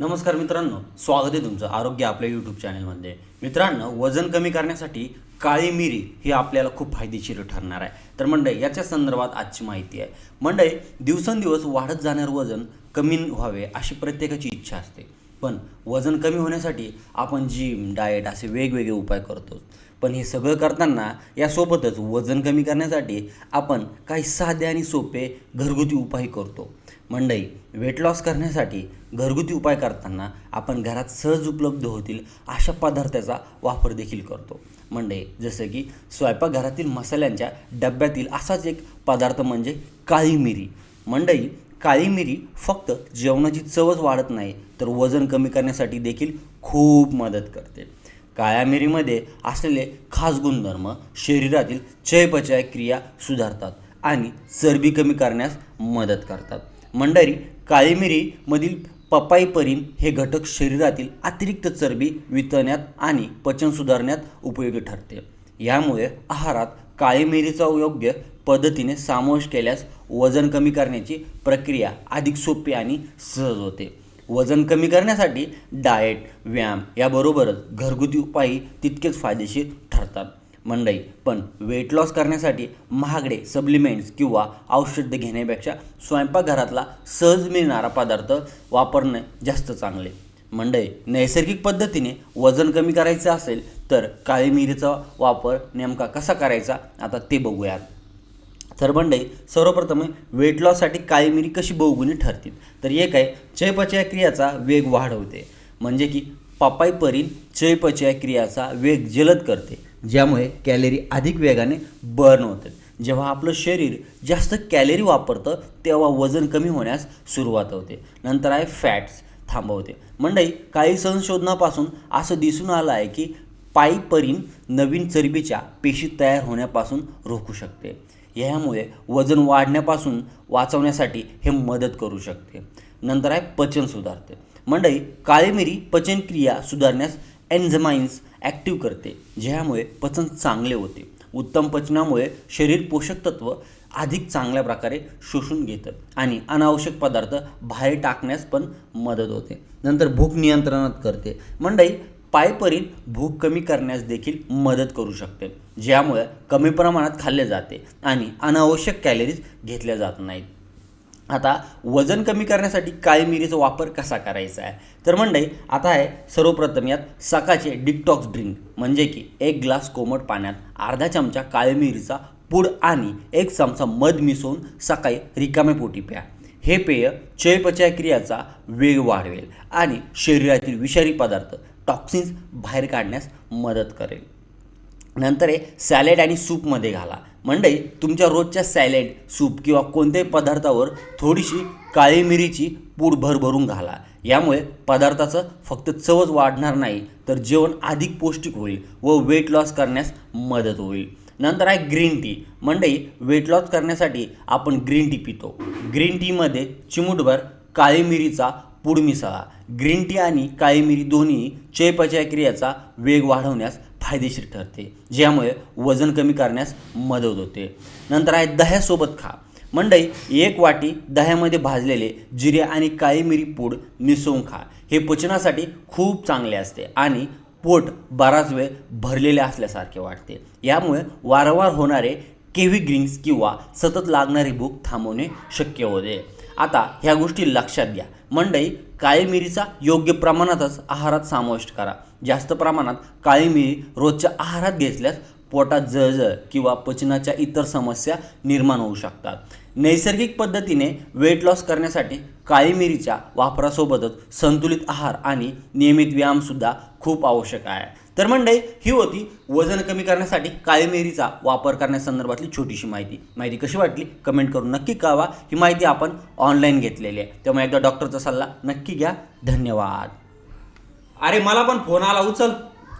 नमस्कार मित्रांनो स्वागत आहे तुमचं आरोग्य आपल्या यूट्यूब चॅनलमध्ये मित्रांनो वजन कमी करण्यासाठी काळी मिरी ही आपल्याला खूप फायदेशीर ठरणार आहे. तर मंडळी याच्या संदर्भात आजची माहिती आहे. मंडळी दिवसेंदिवस वाढत जाणारं वजन कमी व्हावे अशी प्रत्येकाची इच्छा असते. पण वजन कमी होण्यासाठी आपण जिम डाएट असे वेगवेगळे उपाय करतो. पण हे सगळं करताना यासोबतच वजन कमी करण्यासाठी आपण काही साधे आणि सोपे घरगुती उपाय करतो. मंडई वेट लॉस करण्यासाठी घरगुती उपाय करताना आपण घरात सहज उपलब्ध होतील अशा पदार्थाचा वापर देखील करतो. मंडई जसं की स्वयंपाकघरातील मसाल्यांच्या डब्यातील असाच एक पदार्थ म्हणजे काळी मिरी. मंडई काळी मिरी फक्त जेवणाची चवच वाढत नाही तर वजन कमी करण्यासाठी देखील खूप मदत करते. काळ्या मिरीमध्ये असलेले खास गुणधर्म शरीरातील चयपचय क्रिया सुधारतात आणि चरबी कमी करण्यास मदत करतात. मंडळी काळी मिरीमधील पपाईपरीन हे घटक शरीरातील अतिरिक्त चरबी वितळण्यात आणि पचन सुधारण्यात उपयोगी ठरते. यामुळे आहारात काळी मिरीचा योग्य पद्धतीने समावेश केल्यास वजन कमी करण्याची प्रक्रिया अधिक सोपी आणि सहज होते. वजन कमी करण्यासाठी डाएट व्यायाम याबरोबरच घरगुती उपायही तितकेच फायदेशीर ठरतात. मंडई पण वेट लॉस करण्यासाठी महागडे सप्लिमेंट्स किंवा औषध घेण्यापेक्षा स्वयंपाकघरातला सहज मिळणारा पदार्थ वापरणे जास्त चांगले. मंडई नैसर्गिक पद्धतीने वजन कमी करायचं असेल तर काळी मिरीचा वापर नेमका कसा करायचा? आता ते बघूयात. तर मंडई सर्वप्रथम वेट लॉससाठी काळी मिरी कशी बहुगुणी ठरतील? तर एक आहे चयपचय क्रियाचा वेग वाढवते. म्हणजे की पपाईपरीन चयपचय क्रियाचा वेग जलद करते ज्यामुळे कॅलरी अधिक वेगाने बर्न होते. जेव्हा आपलं शरीर जास्त कॅलरी वापरतं तेव्हा वजन कमी होण्यास सुरुवात होते. नंतर आहे फॅट्स थांबवते. मंडई काही संशोधनापासून असं दिसून आलं आहे की पायपरीन नवीन चरबीच्या पेशी तयार होण्यापासून रोखू शकते. ह्यामुळे वजन वाढण्यापासून वाचवण्यासाठी हे मदत करू शकते. नंतर आहे पचन सुधारते. मंडई काळी मिरी पचनक्रिया सुधारण्यास एन्झमाइन्स ॲक्टिव्ह करते ज्यामुळे पचन चांगले होते. उत्तम पचनामुळे शरीर पोषक तत्व अधिक चांगल्या प्रकारे शोषून घेतं आणि अनावश्यक पदार्थ बाहेर टाकण्यास पण मदत होते. नंतर भूक नियंत्रणात करते. मंडई पायपरील भूक कमी करण्यास देखील मदत करू शकते ज्यामुळे कमी प्रमाणात खाल्ले जाते आणि अनावश्यक कॅलरीज घेतल्या जात नाहीत. आता वजन कमी करण्यासाठी काळी मिरीचा वापर कसा करायचा आहे? तर मंडई आता आहे सर्वप्रथम यात सकाळचे डिकटॉक्स ड्रिंक म्हणजे की एक ग्लास कोमट पाण्यात अर्धा चमचा काळी मिरीचा पूड आणि एक चमचा मध मिसळून सकाळी रिकामे पोटी प्या. हे पेय चयपचय क्रियाचा वेग वाढवेल आणि शरीरातील विषारी पदार्थ टॉक्सिन्स बाहेर काढण्यास मदत करेल. नंतर आहे सॅलेड आणि सूपमध्ये घाला. मंडई तुमच्या रोजच्या सॅलेड सूप किंवा कोणत्याही पदार्थावर थोडीशी काळी मिरीची पूड भरभरून घाला. यामुळे पदार्थाचं फक्त चवच वाढणार नाही तर जेवण अधिक पौष्टिक होईल व वेट लॉस करण्यास मदत होईल. नंतर आहे ग्रीन टी. मंडई वेट लॉस करण्यासाठी आपण ग्रीन टी पितो. ग्रीन टीमध्ये चिमूटभर काळी मिरीचा पूड मिसळा ग्रीन टी आणि काळी मिरी दोन्ही चयपचय क्रियेचा वेग वाढवण्यास फायदेशीर ठरते ज्यामुळे वजन कमी करण्यास मदत होते. नंतर आहे दह्यासोबत खा. मंडई एक वाटी दह्यामध्ये भाजलेले जिरे आणि काळी मिरी पूड मिसळून खा. हे पचनासाठी खूप चांगले असते आणि पोट बराच वेळ भरलेले असल्यासारखे वाटते. यामुळे वारंवार होणारे केव्ही ग्रीन्स किंवा सतत लागणारी भूक थांबवणे शक्य होते. आता ह्या गोष्टी लक्षात घ्या. मंडई काळी मिरीचा योग्य प्रमाणातच आहारात समाविष्ट करा. जास्त प्रमाणात काळी मिरी रोजच्या आहारात घेतल्यास पोटात जळजळ किंवा पचनाच्या इतर समस्या निर्माण होऊ शकतात. नैसर्गिक पद्धतीने वेट लॉस करण्यासाठी काळी मिरीच्या वापरासोबतच संतुलित आहार आणि नियमित व्यायामसुद्धा खूप आवश्यक आहे. तर मंडळी ही होती वजन कमी करण्यासाठी काळी मिरीचा वापर करण्यासंदर्भातली छोटीशी माहिती. माहिती कशी वाटली? कमेंट करून नक्की कळवा. ही माहिती आपण ऑनलाईन घेतलेली आहे. त्यामुळे एकदा डॉक्टरचा सल्ला नक्की घ्या. धन्यवाद. अरे मला पण फोन आला. उचल.